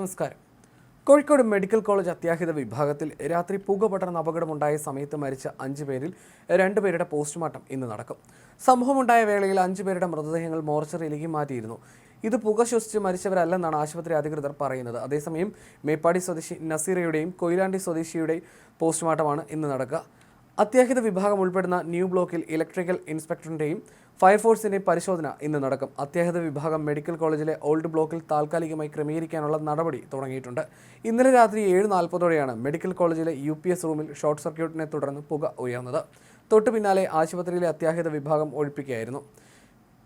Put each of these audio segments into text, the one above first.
നമസ്കാരം. Kozhikode medical college അത്യാഹിത വിഭാഗത്തിൽ രാത്രി പുക പടർന്ന അപകടമുണ്ടായ സമയത്ത് മരിച്ച അഞ്ചു പേരിൽ രണ്ടുപേരുടെ പോസ്റ്റ്മോർട്ടം ഇന്ന് നടക്കും. സംഭവമുണ്ടായ വേളയിൽ അഞ്ചു പേരുടെ മൃതദേഹങ്ങൾ മോർച്ചറിയിലേക്ക് മാറ്റിയിരുന്നു. ഇത് പുക ശ്വസിച്ച് മരിച്ചവരല്ലെന്നാണ് ആശുപത്രി അധികൃതർ പറയുന്നത്. അതേസമയം മേപ്പാടി സ്വദേശി നസീറയുടെയും കൊയിലാണ്ടി സ്വദേശിയുടെയും പോസ്റ്റ്മോർട്ടമാണ് ഇന്ന് നടക്കുക. അത്യാഹിത വിഭാഗം ഉൾപ്പെടുന്ന ന്യൂ ബ്ലോക്കിൽ ഇലക്ട്രിക്കൽ ഇൻസ്പെക്ടറിന്റെയും ഫയർഫോഴ്സിന്റെയും പരിശോധന ഇന്ന് നടക്കും. അത്യാഹിത വിഭാഗം മെഡിക്കൽ കോളേജിലെ ഓൾഡ് ബ്ലോക്കിൽ താൽക്കാലികമായി ക്രമീകരിക്കാനുള്ള നടപടി തുടങ്ങിയിട്ടുണ്ട്. ഇന്നലെ രാത്രി ഏഴ് നാൽപ്പതോടെയാണ് മെഡിക്കൽ കോളേജിലെ യു റൂമിൽ ഷോർട്ട് സർക്യൂട്ടിനെ തുടർന്ന് പുക ഉയർന്നത്. തൊട്ടു പിന്നാലെ ആശുപത്രിയിലെ അത്യാഹിത വിഭാഗം ഒഴിപ്പിക്കുകയായിരുന്നു.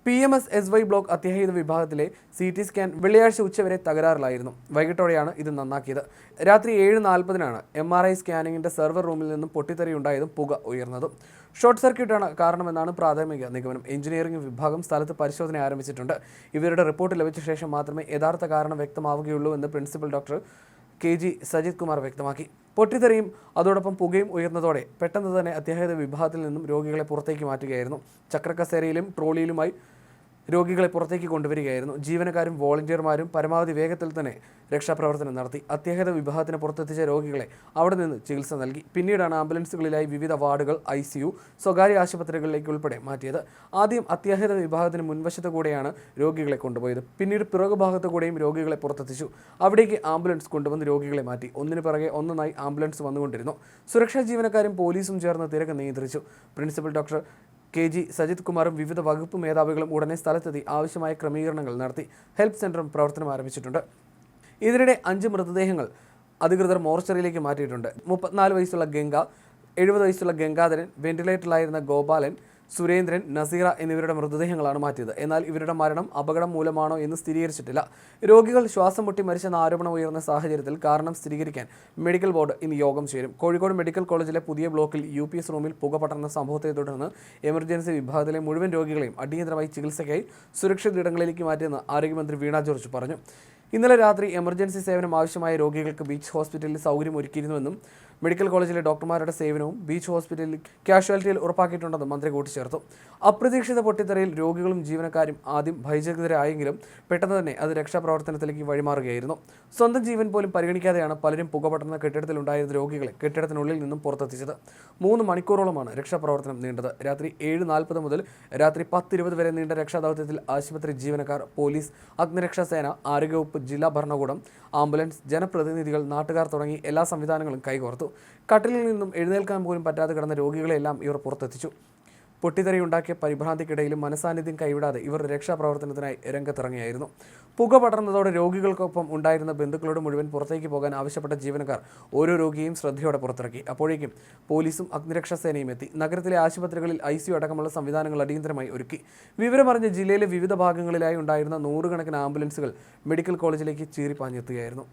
P M S S Y block അത്യാഹിത വിഭാഗത്തിലെ സി ടി സ്കാൻ വെള്ളിയാഴ്ച ഉച്ചവരെ തകരാറിലായിരുന്നു. വൈകിട്ടോടെയാണ് ഇത് നന്നാക്കിയത്. രാത്രി ഏഴ് നാൽപ്പതിനാണ് എം ആർ ഐ സ്കാനിങ്ങിന്റെ സെർവർ റൂമിൽ നിന്നും പൊട്ടിത്തെറിയുണ്ടായതും പുക ഉയർന്നതും. ഷോർട്ട് സർക്യൂട്ടാണ് കാരണമെന്നാണ് പ്രാഥമിക നിഗമനം. എഞ്ചിനീയറിംഗ് വിഭാഗം സ്ഥലത്ത് പരിശോധന ആരംഭിച്ചിട്ടുണ്ട്. ഇവരുടെ റിപ്പോർട്ട് ലഭിച്ച ശേഷം മാത്രമേ യഥാർത്ഥ കാരണം വ്യക്തമാവുകയുള്ളൂ എന്ന് principal doctor K G Sajith Kumar വ്യക്തമാക്കി. പൊട്ടിത്തെറിയും അതോടൊപ്പം പുകയും ഉയർന്നതോടെ പെട്ടെന്ന് തന്നെ അത്യാഹിത വിഭാഗത്തിൽ നിന്നും രോഗികളെ പുറത്തേക്ക് മാറ്റുകയായിരുന്നു. ചക്രക്കസേരയിലും ട്രോളിയിലുമായി രോഗികളെ പുറത്തേക്ക് കൊണ്ടുവരികയായിരുന്നു. ജീവനക്കാരും വോളണ്ടിയർമാരും പരമാവധി വേഗത്തിൽ തന്നെ രക്ഷാപ്രവർത്തനം നടത്തി. അത്യാഹിത വിഭാഗത്തിന് പുറത്തെത്തിച്ച രോഗികളെ അവിടെ നിന്ന് ചികിത്സ നൽകി. പിന്നീടാണ് ആംബുലൻസുകളിലായി വിവിധ വാർഡുകൾ ഐ സി യു സ്വകാര്യ ആശുപത്രികളിലേക്ക് ഉൾപ്പെടെ മാറ്റിയത്. ആദ്യം അത്യാഹിത വിഭാഗത്തിന് മുൻവശത്ത് കൂടെയാണ് രോഗികളെ കൊണ്ടുപോയത്. പിന്നീട് പിറകു ഭാഗത്തു കൂടെയും രോഗികളെ പുറത്തെത്തിച്ചു. അവിടേക്ക് ആംബുലൻസ് കൊണ്ടുവന്ന് രോഗികളെ മാറ്റി. ഒന്നിനു പിറകെ ഒന്നൊന്നായി ആംബുലൻസ് വന്നുകൊണ്ടിരുന്നു. സുരക്ഷാ ജീവനക്കാരും പോലീസും ചേർന്ന് തിരക്ക് നിയന്ത്രിച്ചു. Principal doctor K G Sajith കുമാറും വിവിധ വകുപ്പ് മേധാവികളും ഉടനെ സ്ഥലത്തെത്തി ആവശ്യമായ ക്രമീകരണങ്ങൾ നടത്തി ഹെൽപ്പ് സെന്ററും പ്രവർത്തനം ആരംഭിച്ചിട്ടുണ്ട്. ഇതിനിടെ അഞ്ച് മൃതദേഹങ്ങൾ അധികൃതർ മോർച്ചറിയിലേക്ക് മാറ്റിയിട്ടുണ്ട്. മുപ്പത്തിനാല് വയസ്സുള്ള ഗംഗ എഴുപത് വയസ്സുള്ള ഗംഗാധരൻ വെന്റിലേറ്ററിലായിരുന്ന ഗോപാലൻ സുരേന്ദ്രൻ നസീറ എന്നിവരുടെ മൃതദേഹങ്ങളാണ് മാറ്റിയത്. എന്നാൽ ഇവരുടെ മരണം അപകടം മൂലമാണോ എന്ന് സ്ഥിരീകരിച്ചിട്ടില്ല. രോഗികൾ ശ്വാസം മുട്ടി മരിച്ചെന്ന ആരോപണം ഉയർന്ന സാഹചര്യത്തിൽ കാരണം സ്ഥിരീകരിക്കാൻ മെഡിക്കൽ ബോർഡ് ഇന്ന് യോഗം ചേരും. കോഴിക്കോട് മെഡിക്കൽ കോളേജിലെ പുതിയ ബ്ലോക്കിൽ യു പി എസ് റൂമിൽ പുക പടർന്ന സംഭവത്തെ തുടർന്ന് എമർജൻസി വിഭാഗത്തിലെ മുഴുവൻ രോഗികളെയും അടിയന്തരമായി ചികിത്സയ്ക്കായി സുരക്ഷിത ഇടങ്ങളിലേക്ക് മാറ്റിയെന്ന് ആരോഗ്യമന്ത്രി വീണ ജോർജ് പറഞ്ഞു. ഇന്നലെ രാത്രി എമർജൻസി സേവനം ആവശ്യമായ രോഗികൾക്ക് ബീച്ച് ഹോസ്പിറ്റലിൽ സൗകര്യം ഒരുക്കിയിരുന്നുവെന്നും മെഡിക്കൽ കോളേജിലെ ഡോക്ടർമാരുടെ സേവനവും ബീച്ച് ഹോസ്പിറ്റലിൽ കാഷ്വാലിറ്റിയിൽ ഉറപ്പാക്കിയിട്ടുണ്ടെന്ന് മന്ത്രി കൂട്ടിച്ചേർത്തു. അപ്രതീക്ഷിത പൊട്ടിത്തെറിയിൽ രോഗികളും ജീവനക്കാരും ആദ്യം ഭയചകിതരായെങ്കിലും പെട്ടെന്ന് തന്നെ അത് രക്ഷാപ്രവർത്തനത്തിലേക്ക് വഴിമാറുകയായിരുന്നു. സ്വന്തം ജീവൻ പോലും പരിഗണിക്കാതെയാണ് പലരും പുകപടർന്ന കെട്ടിടത്തിലുണ്ടായിരുന്ന രോഗികളെ കെട്ടിടത്തിനുള്ളിൽ നിന്നും പുറത്തെത്തിച്ചത്. മൂന്ന് മണിക്കൂറോളമാണ് രക്ഷാപ്രവർത്തനം നീണ്ടത്. രാത്രി ഏഴ് നാൽപ്പത് മുതൽ രാത്രി പത്തിരുപത് വരെ നീണ്ട രക്ഷാദൗത്യത്തിൽ ആശുപത്രി ജീവനക്കാർ പോലീസ് അഗ്നിരക്ഷാസേന ആരോഗ്യവകുപ്പ് ജില്ലാ ഭരണകൂടം ആംബുലൻസ് ജനപ്രതിനിധികൾ നാട്ടുകാർ തുടങ്ങി എല്ലാ സംവിധാനങ്ങളും കൈകോർത്തു. കട്ടിലിൽ നിന്നും എഴുന്നേൽക്കാൻ പോലും പറ്റാതെ കിടന്ന രോഗികളെല്ലാം ഇവർ പുറത്തെത്തിച്ചു. പൊട്ടിത്തെറിയുണ്ടാക്കിയ പരിഭ്രാന്തിക്കിടയിലും മനസാന്നിധ്യം കൈവിടാതെ ഇവർ രക്ഷാപ്രവർത്തനത്തിനായി രംഗത്തിറങ്ങിയായിരുന്നു. പുക പടർന്നതോടെ രോഗികൾക്കൊപ്പം ഉണ്ടായിരുന്ന ബന്ധുക്കളോട് മുഴുവൻ പുറത്തേക്ക് പോകാൻ ആവശ്യപ്പെട്ട ജീവനക്കാർ ഓരോ രോഗിയെയും ശ്രദ്ധയോടെ പുറത്തിറക്കി. അപ്പോഴേക്കും പോലീസും അഗ്നിരക്ഷാ സേനയും എത്തി. നഗരത്തിലെ ആശുപത്രികളിൽ ഐ സി അടക്കമുള്ള സംവിധാനങ്ങൾ അടിയന്തരമായി ഒരുക്കി. വിവരമറിഞ്ഞ ജില്ലയിലെ വിവിധ ഭാഗങ്ങളിലായി ഉണ്ടായിരുന്ന നൂറുകണക്കിന് ആംബുലൻസുകൾ മെഡിക്കൽ കോളേജിലേക്ക് ചീറിപ്പാഞ്ഞെത്തുകയായിരുന്നു.